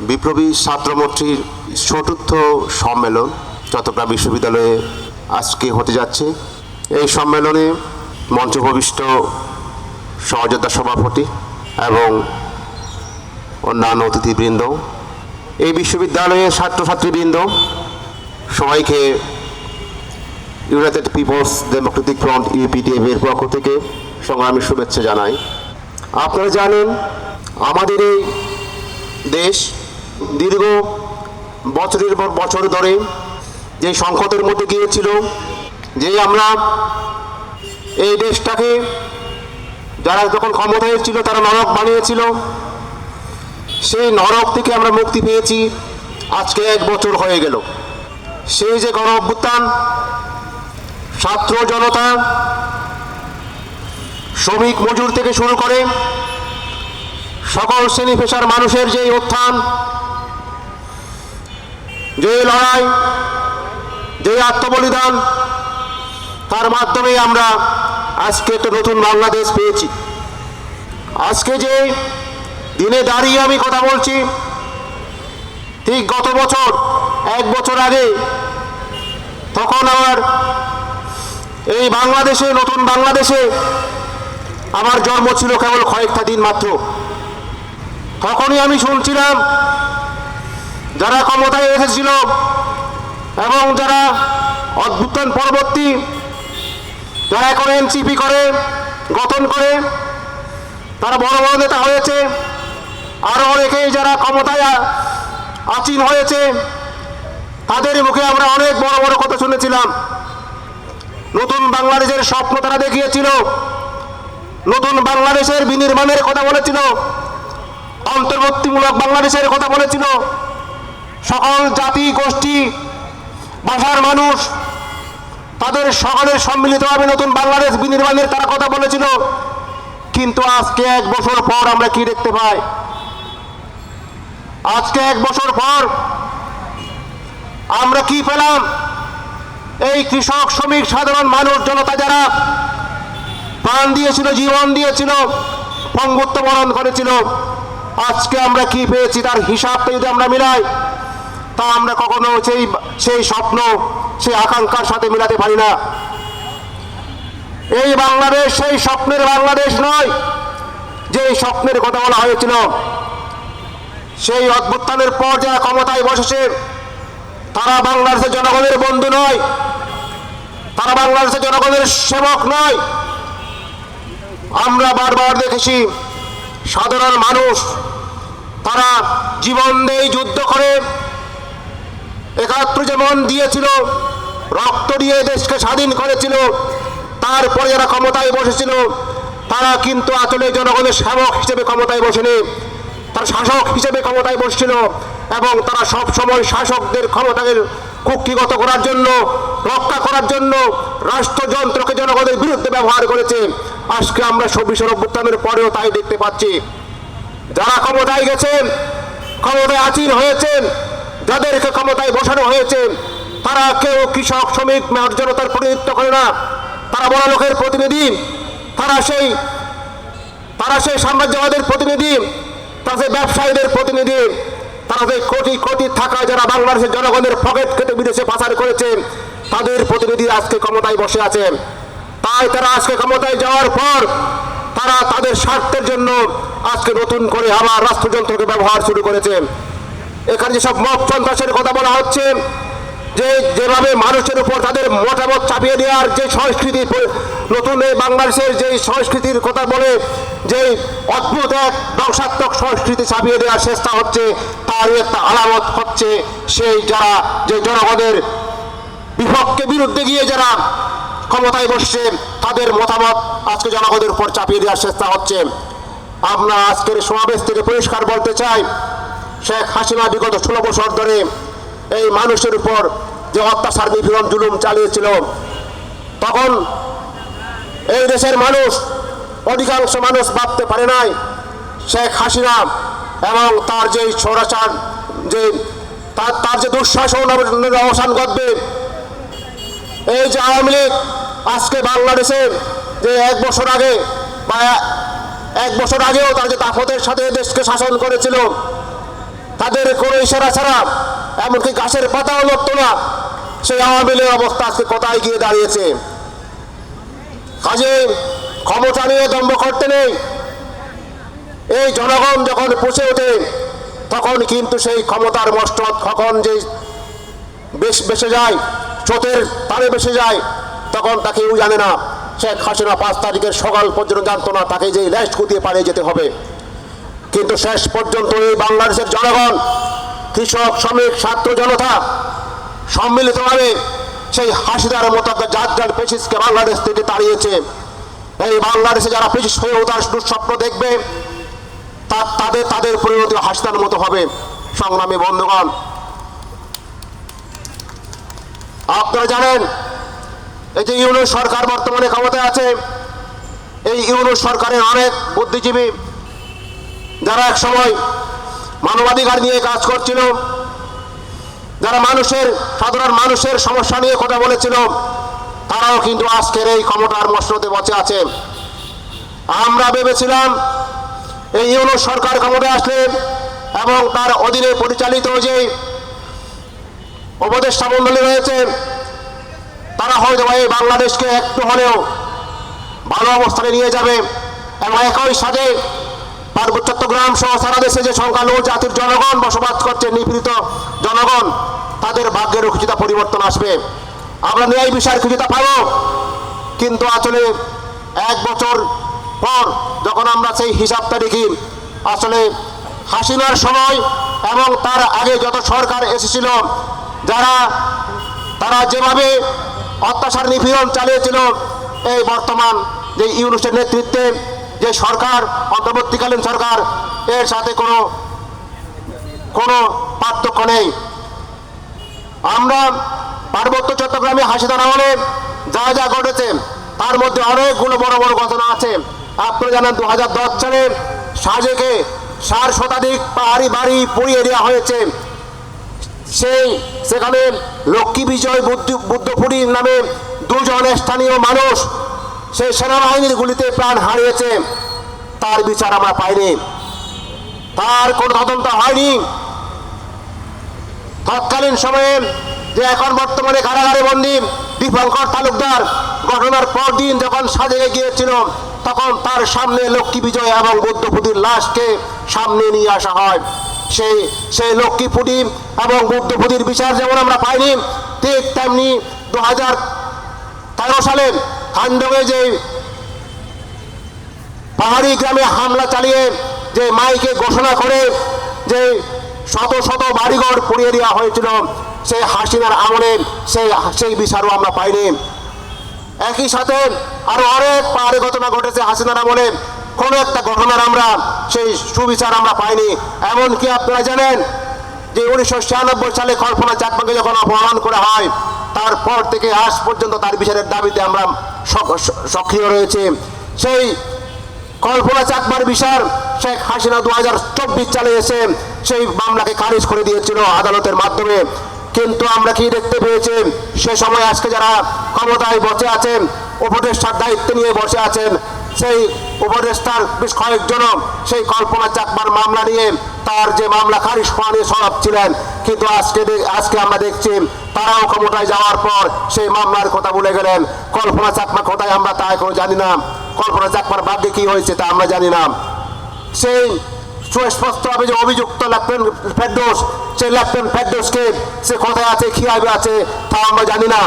বিপ্লবী ছাত্রমৈত্রীর চতুর্থ সম্মেলন চট্টগ্রাম বিশ্ববিদ্যালয়ে আজকে হতে যাচ্ছে। এই সম্মেলনে মঞ্চভূমিষ্ঠ সহযোদ্ধা সভাপতি এবং অন্যান্য অতিথিবৃন্দ, এই বিশ্ববিদ্যালয়ের ছাত্রছাত্রীবৃন্দ, সবাইকে united people's democratic front UPDF এর পক্ষ থেকে সংগ্রামী শুভেচ্ছা জানাই। আপনারা জানেন, আমাদের এই দেশ দীর্ঘ বছরের পর বছর ধরে যে সংকটের মধ্যে গিয়েছিল, যে আমরা এই দেশটাকে যারা যখন ক্ষমতায় ছিল তারা নরক বানিয়েছিল। সেই নরক থেকে আমরা মুক্তি পেয়েছি। আজকে এক বছর হয়ে গেল। সেই যে গণ অভ্যুত্থান, ছাত্র জনতা, শ্রমিক মজুর থেকে শুরু করে সকল শ্রেণি পেশার মানুষের যে উত্থান যে লড়াই, যে আত্মবলিদান, তার মাধ্যমে আমরা আজকে একটা নতুন বাংলাদেশ পেয়েছি। আজকে যে দিনে দাঁড়িয়ে আমি কথা বলছি, ঠিক গত বছর, এক বছর আগে, তখন আমার এই বাংলাদেশে, নতুন বাংলাদেশে আমার জন্ম ছিল কেবল কয়েকটা দিন মাত্র। তখনই আমি শুনছিলাম যারা ক্ষমতায় এসেছিল এবং যারা অদ্ভুতান পরবর্তী যারা এখন এনসিপি করে, গঠন করে, তারা বড় বড় নেতা হয়েছে আরও অনেকেই যারা ক্ষমতায় আ- আসীন হয়েছে, তাদের মুখে আমরা অনেক বড় বড় কথা শুনেছিলাম। নতুন বাংলাদেশের স্বপ্ন তারা দেখিয়েছিল, নতুন বাংলাদেশের বিনির্মাণের কথা বলেছিল, অন্তর্বর্তীমূলক বাংলাদেশের কথা বলেছিল সকল জাতি, গোষ্ঠী ভাষার মানুষ, তাদের সকলের সম্মিলিতভাবে নতুন বাংলাদেশ বিনির্মাণের তারা কথা বলেছিল। কিন্তু আজকে এক বছর পর আমরা কি দেখতে পাই? আজকে এক বছর পর আমরা কি পেলাম? এই কৃষক, শ্রমিক, সাধারণ মানুষ, জনতা যারা প্রাণ দিয়েছিল, জীবন দিয়েছিল, পঙ্গুত্ব বরণ করেছিল, আজকে আমরা কি পেয়েছি? তার হিসাবটা যদি আমরা মিলাই তা আমরা কখনো সেই সেই স্বপ্ন, সেই আকাঙ্ক্ষার সাথে মিলাতে পারি না। এই বাংলাদেশ সেই স্বপ্নের বাংলাদেশ নয়, যে স্বপ্নের কথা বলা হয়েছিল। সেই অভ্যুত্থানের পর যারা ক্ষমতায় বসেছে, তারা বাংলাদেশের জনগণের বন্ধু নয়, তারা বাংলাদেশের জনগণের সেবক নয়। আমরা বারবার দেখেছি, সাধারণ মানুষ, তারা জীবন দিয়ে যুদ্ধ করে একাত্র যেমন দিয়েছিল, রক্ত দিয়ে দেশকে স্বাধীন করেছিল, তারপরে যারা ক্ষমতায় বসেছিল, তারা কিন্তু আসলে জনগণের সেবক হিসেবে ক্ষমতায় বসেনি। তারা শাসক হিসেবে ক্ষমতায় বসছিল এবং তারা সব সময় শাসকদের ক্ষমতাকে কুক্ষিগত করার জন্য, রক্ষা করার জন্য রাষ্ট্রযন্ত্রকে জনগণের বিরুদ্ধে ব্যবহার করেছে। আজকে আমরা চব্বিশের অভ্যুত্থানের পরেও তাই দেখতে পাচ্ছি। যারা ক্ষমতায় গেছেন, ক্ষমতায় আসীন হয়েছেন যাদেরকে ক্ষমতায় বসানো হয়েছে, তারা কেউ কৃষক, শ্রমিক জনতার প্রতিনিধিত্ব করে না। তারা বড় লোকের প্রতিনিধি। তারা সেই তারা সেই সাম্রাজ্যবাদের প্রতিনিধি। তারা সেই ব্যবসায়ীদের প্রতিনিধি। তারা সেই কোটি কোটি থাকা যারা বাংলাদেশের জনগণের পকেট কেটে বিদেশে পাচার করেছে, তাদের প্রতিনিধি আজকে ক্ষমতায় বসে আছেন তাই তারা আজকে ক্ষমতায় যাওয়ার পর তারা তাদের স্বার্থের জন্য আজকে নতুন করে আবার রাষ্ট্রযন্ত্রকে ব্যবহার শুরু করেছে। এখানে যেসব মত সন্ত্রাসের কথা বলা হচ্ছে, যে যেভাবে মানুষের উপর তাদের মতামত চাপিয়ে দেওয়ার যে সংস্কৃতি, নতুন এই বাংলাদেশের যে সংস্কৃতির কথা বলে, যে অদ্ভুত এক ধ্বংসাত্মক সংস্কৃতি চাপিয়ে দেওয়ার চেষ্টা হচ্ছে, তারই একটা আলামত হচ্ছে সেই যারা, যে জনগণের বিপক্ষে বিরুদ্ধে গিয়ে যারা ক্ষমতায় বসছে, তাদের মতামত আজকে জনগণের উপর চাপিয়ে দেওয়ার চেষ্টা হচ্ছে। আমরা আজকের সমাবেশ থেকে পরিষ্কার বলতে চাই শেখ হাসিনা বিগত ষোলো বছর ধরে এই মানুষের উপর যে অত্যাচার, নিপীড়ন, জুলুম চালিয়েছিল, তখন এই দেশের মানুষ, অধিকাংশ মানুষ ভাবতে পারে নাই শেখ হাসিনা এবং তার যে স্বরাচার যে তার তার যে দুঃশাসন অবসান ঘটবে, এই যে আওয়ামী লীগ আজকে বাংলাদেশে যে এক বছর আগে বা এক বছর আগেও তার যে তাফতের সাথে দেশকে শাসন করেছিল তাদের কোনো ইশারা ছাড়া, এমনকি গাছের পাতাও লড়তো না। সেই আওয়ামী লীগের অবস্থা আজকে কোথায় গিয়ে দাঁড়িয়েছে? কাজে ক্ষমতা নিয়ে দম্ভ করতে নেই। এই জনগণ যখন পুষে ওঠে, তখন কিন্তু সেই ক্ষমতার মস্তক কখন যে বেশ বেসে যায়, স্রোতের তারে বেসে যায়, তখন তাকে কেউ জানে না। শেখ হাসিনা পাঁচ তারিখের সকাল পর্যন্ত জানতো না, তাকে যে ল্যাস্ট কুদিয়ে পালিয়ে যেতে হবে। কিন্তু শেষ পর্যন্ত এই বাংলাদেশের জনগণ, কৃষক, শ্রমিক, ছাত্র জনতা সম্মিলিতভাবে সেই হাসিদার মতো একটা জাত জাত পেশিসকে বাংলাদেশ থেকে তাড়িয়েছে। এই বাংলাদেশে যারা পেশিস হয়ে ওঠার দুঃস্বপ্ন দেখবে, তা- তাদের তাদের পরিণতি হাসিদার মতো হবে। সংগ্রামী বন্ধুগণ, আপনারা জানেন, এই যে ইউনুস সরকার বর্তমানে ক্ষমতায় আছে, এই ইউনুস সরকারের অনেক বুদ্ধিজীবী যারা এক সময় মানবাধিকার নিয়ে কাজ করছিল, যারা মানুষের, সাধারণ মানুষের সমস্যা নিয়ে কথা বলেছিল, তারাও কিন্তু আজকের এই ক্ষমতার মসনদে বসে আছে। আমরা ভেবেছিলাম এই ইউনুস সরকার ক্ষমতায় আসলে এবং তার অধীনে পরিচালিত যে উপদেষ্টা মন্ডলী রয়েছে, তারা হয়তো এই বাংলাদেশকে একটু হলেও ভালো অবস্থানে নিয়ে যাবে এবং একই সাথে পার্বত্য চট্টগ্রাম সহ সারা দেশে যে সংখ্যালঘু জাতির জনগণ বসবাস করছে, নিপীড়িত জনগণ, তাদের ভাগ্যেরও কিছুটা পরিবর্তন আসবে। আমরা ন্যায় বিষয়ের কিছুটা পাবো। কিন্তু আসলে এক বছর পর যখন আমরা সেই হিসাবটা দেখি, আসলে হাসিনার সময় এবং তার আগে যত সরকার এসেছিল, যারা, তারা যেভাবে অত্যাচার নিপীড়ন চালিয়েছিল, এই বর্তমান যে ইউনুসের নেতৃত্বে যে সরকার, অন্তর্বর্তীকালীন সরকার, এর সাথে কোনো কোনো পার্থক্য নেই। আমরা পার্বত্য চট্টগ্রামে হাসিদার আমলে যা যা ঘটেছে, তার মধ্যে অনেকগুলো বড় বড় ঘটনা আছে। আপনারা জানেন দু হাজার দশ সালে সাজেকে ষাট শতাধিক পাহাড়ি বাড়ি পুড়িয়ে দেওয়া হয়েছে। সেই, সেখানে লক্ষ্মী বিজয় বুদ্ধ, বুদ্ধপুরী নামে দুজন স্থানীয় মানুষ সেই সেনাবাহিনীর গুলিতে প্রাণ হারিয়েছে। তার বিচার আমরা পাইনি। তার কোনো তদন্ত হয়নি। তৎকালীন সময়ে যে এখন বর্তমানে কারাগারে বন্দী দীপঙ্কর তালুকদার ঘটনার পর দিন যখন সাজেকে গিয়েছিল, তখন তার সামনে লক্ষ্মী বিজয় এবং বুদ্ধপুতির লাশকে সামনে নিয়ে আসা হয়। সেই সেই লক্ষ্মী পুটি এবং বুদ্ধপুতির বিচার যেমন আমরা পাইনি, ঠিক তেমনি দু হাজার তেরো সালে খান্ডবে যে পাহাড়ি গ্রামে হামলা চালিয়ে যে মাইকে ঘোষণা করে যে শত শত বাড়িঘর পুড়িয়ে দেওয়া হয়েছিল, সেই হাসিনার আমলে সেই সেই বিচারও আমরা পাইনি। একই সাথে আরও অনেক পাহাড়ি ঘটনা ঘটেছে হাসিনার আমলে। কোনো একটা ঘটনার আমরা সেই সুবিচার আমরা পাইনি। এমনকি আপনারা জানেন যে উনিশশো ছিয়ানব্বই সালে কল্পনা চাকমাকে যখন অপহরণ করা হয়, তারপর থেকে আজ পর্যন্ত তার বিচারের দাবিতে আমরা সক্রিয় রয়েছে। সেই কল্পনা চাকমার বিচার শেখ হাসিনা দু হাজার চব্বিশ সালে এসে সেই মামলাকে খারিজ করে দিয়েছিল আদালতের মাধ্যমে। কিন্তু আমরা কি দেখতে পেয়েছি? সে সময় আজকে যারা ক্ষমতায় বসে আছেন, উপদেষ্টার দায়িত্ব নিয়ে বসে আছেন, সেই উপদেষ্টার বেশ কয়েকজন সেই কল্পনা চাকমার মামলা নিয়ে তার যে মামলা খারিজ করা নিয়ে সরব ছিলেন কিন্তু আজকে আজকে আমরা দেখছি তারাও ক্ষমতায় যাওয়ার পর সেই মামলার কথা বলে গেলেন। কল্পনা চাকমা কোথায় আমরা তা এখন জানি না। কল্পনা চাকমার ভাগ্যে কি হয়েছে তা আমরা জানি না। সেই সুস্পষ্টভাবে যে অভিযুক্ত লেফটেন্যান্ট ফেডোস সেই লেফটেন্যান্ট ফেডোসকে সে কোথায় আছে কীভাবে আছে তা আমরা জানি না।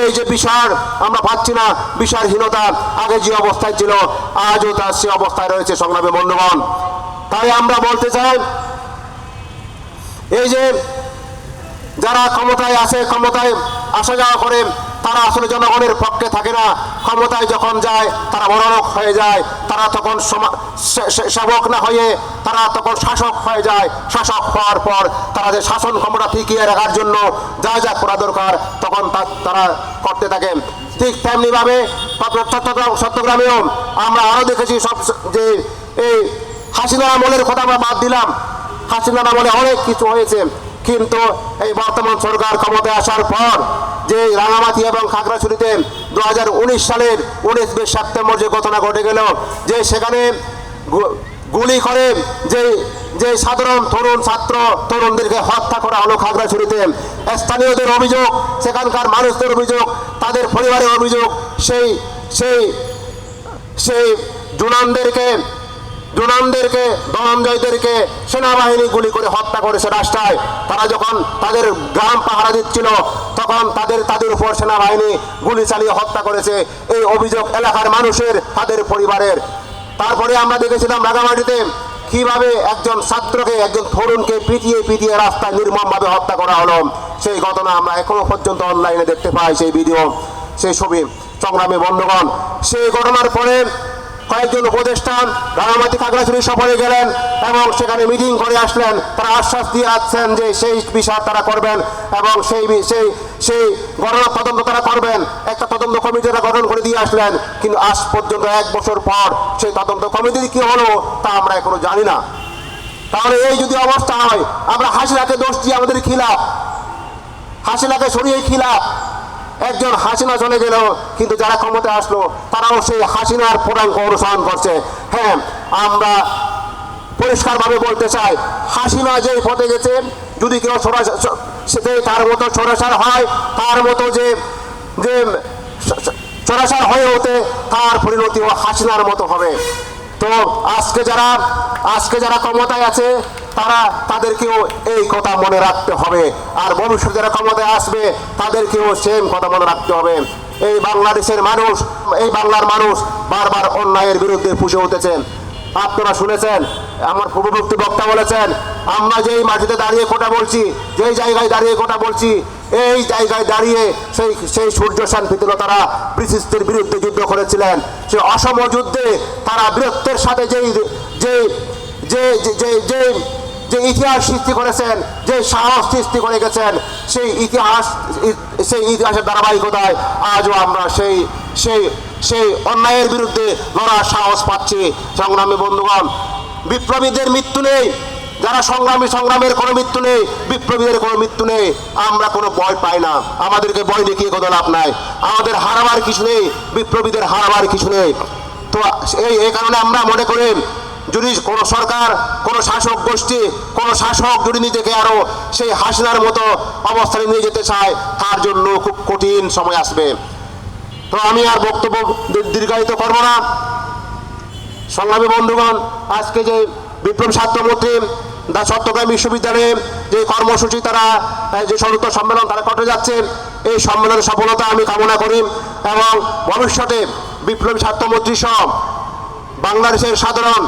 এই যে বিষয়, আমরা পাচ্ছি না বিষয়হীনতা আগে যে অবস্থায় ছিল, আজও তার সে অবস্থায় রয়েছে সংগ্রামে বন্ধুগণ। তাই আমরা বলতে চাই এই যে যারা ক্ষমতায় আসে, ক্ষমতায় আসা যাওয়া করে, তারা আসলে জনগণের পক্ষে থাকে না। ক্ষমতায় যখন যায়, তারা বড়লোক হয়ে যায়। তারা তখন সেবক না হয়ে, তারা তখন শাসক হয়ে যায়। শাসক হওয়ার পর তারা যে শাসন ক্ষমতা টিকিয়ে রাখার জন্য যা যা করা দরকার, তখন তারা করতে থাকে। ঠিক তেমনিভাবে চট্টগ্রামেও আমরা আরও দেখেছি সব যে এই হাসিনা আমলের কথা আমরা বাদ দিলাম। হাসিনার আমলে অনেক কিছু হয়েছে। কিন্তু এই বর্তমান সরকার ক্ষমতায় আসার পর যে রাঙামাটি এবং খাগড়াছড়িতে দু হাজার উনিশ সালের উনিশ বিশ সেপ্টেম্বর যে ঘটনা ঘটে গেল, যে সেখানে গুলি করে যে যে সাধারণ তরুণ ছাত্র তরুণদেরকে হত্যা করা হলো খাগড়াছড়িতে। স্থানীয়দের অভিযোগ, সেখানকার মানুষদের অভিযোগ, তাদের পরিবারের অভিযোগ, সেই সেই সেই জুনানদেরকে জুনানদেরকে ধনঞ্জয়দেরকে সেনাবাহিনী গুলি করে হত্যা করেছে রাস্তায় তারা যখন তাদের গ্রাম পাহারা দিচ্ছিল, তখন তাদের তাদের উপর সেনাবাহিনী গুলি চালিয়ে হত্যা করেছে। এই অভিযোগ এলাকার মানুষের, তাদের পরিবারের। তারপরে আমরা দেখেছিলাম রাগামাটিতে কীভাবে একজন ছাত্রকে, একজন তরুণকে পিটিয়ে পিটিয়ে রাস্তায় নির্মমভাবে হত্যা করা হলো। সেই ঘটনা আমরা এখনও পর্যন্ত অনলাইনে দেখতে পাই, সেই ভিডিও, সেই ছবি। সংগ্রামী বন্ধুগণ, সেই ঘটনার পরে কয়েকজন উপদেষ্টা রাঙামাটি খাগড়াছড়ি সফরে গেলেন এবং সেখানে মিটিং করে আসলেন। তারা আশ্বাস দিয়ে আসছেন যে সেই বিষয় তারা করবেন এবং সেই সেই সেই ঘটনা তদন্ত তারা করবেন। একটা তদন্ত কমিটি তারা গঠন করে দিয়ে আসলেন। কিন্তু আজ পর্যন্ত এক বছর পর সেই তদন্ত কমিটির কি হলো তা আমরা এখনও জানি না। তাহলে এই যদি অবস্থা হয়, আমরা হাসিনাকে দোষ দিয়ে আমাদের খিলাফ হাসিনাকে সরিয়ে খিলাফ একজন হাসিনা চলে গেল, কিন্তু যারা ক্ষমতায় আসলো, তারাও সেই হাসিনার পূর্ণাঙ্গ অনুসরণ করছে। হ্যাঁ আমরা পরিষ্কারভাবে বলতে চাই, হাসিনা যে পথে গেছে, যদি কেউ সরাসরি তার মতো সরাসর হয়, তার মতো যে যে সরাসর হয়ে ওঠে, তার পরিণতিও হাসিনার মতো হবে। তো আজকে যারা আজকে যারা ক্ষমতায় আছে তারা তাদেরকেও এই কথা মনে রাখতে হবে। আর ভবিষ্যতে যারা ক্ষমতায় আসবে, তাদেরকেও সেম কথা মনে রাখতে হবে। এই বাংলাদেশের মানুষ, এই বাংলার মানুষ বারবার অন্যায়ের বিরুদ্ধে পুষে উঠেছেন আপনারা শুনেছেন, আমার পূর্ববর্তী বক্তা বলেছেন, আমরা যেই মাটিতে দাঁড়িয়ে কোটা বলছি, যেই জায়গায় দাঁড়িয়ে কোটা বলছি, এই জায়গায় দাঁড়িয়ে সেই সেই সূর্য সেন তারা ব্রিটিশদের বিরুদ্ধে যুদ্ধ করেছিলেন। সেই অসম যুদ্ধে তারা বীরত্বের সাথে যেই যে যে যে- যে ইতিহাস সৃষ্টি করেছেন, যে সাহস সৃষ্টি করে গেছেন, সেই ইতিহাস, সেই ইতিহাসের ধারাবাহিকতায় আজও আমরা সেই সেই সেই অন্যায়ের বিরুদ্ধে লড়ার সাহস পাচ্ছি। সংগ্রামী বন্ধুগণ, বিপ্লবীদের মৃত্যু নেই। যারা সংগ্রামী, সংগ্রামের কোনো মৃত্যু নেই, বিপ্লবীদের কোনো মৃত্যু নেই। আমরা কোনো ভয় পাই না। আমাদেরকে ভয় দেখিয়ে কোনো লাভ নাই। আমাদের হারাবার কিছু নেই, বিপ্লবীদের হারাবার কিছু নেই। তো এই এই কারণে আমরা মনে করি যদি কোনো সরকার, কোনো শাসক গোষ্ঠী, কোনো শাসক যদি নিজেকে আরও সেই হাসিনার মতো অবস্থানে নিয়ে যেতে চায়, তার জন্য খুব কঠিন সময় আসবে। তো আমি আর বক্তব্য দীর্ঘায়িত করব না। সংগ্রামী বন্ধুগণ, আজকে যে বিপ্লব ছাত্রমন্ত্রী দা চট্টগ্রাম বিশ্ববিদ্যালয়ে যে কর্মসূচি তারা যে সংযুক্ত সম্মেলন তারা করতে যাচ্ছে, এই সম্মেলনের সফলতা আমি কামনা করি এবং ভবিষ্যতে বিপ্লবী ছাত্রমন্ত্রী সহ বাংলাদেশের সাধারণ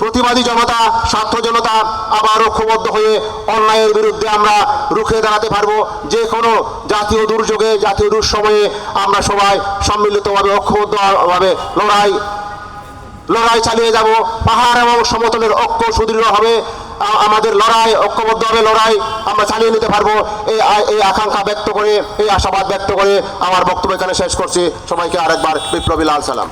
প্রতিবাদী জনতা, স্বার্থ জনতা আবার ঐক্যবদ্ধ হয়ে অন্যায়ের বিরুদ্ধে আমরা রুখে দাঁড়াতে পারব। যে কোনো জাতীয় দুর্যোগে, জাতীয় দুঃসময়ে আমরা সবাই সম্মিলিতভাবে, ঐক্যবদ্ধভাবে লড়াই লড়াই চালিয়ে যাব। পাহাড় এবং সমতলের ঐক্য সুদৃঢ় হবে। আমাদের লড়াই, ঐক্যবদ্ধভাবে লড়াই আমরা চালিয়ে নিতে পারব। এই এই আকাঙ্ক্ষা ব্যক্ত করে, এই আশাবাদ ব্যক্ত করে আমার বক্তব্য এখানে শেষ করছি। সবাইকে আরেকবার বিপ্লবী লাল সালাম।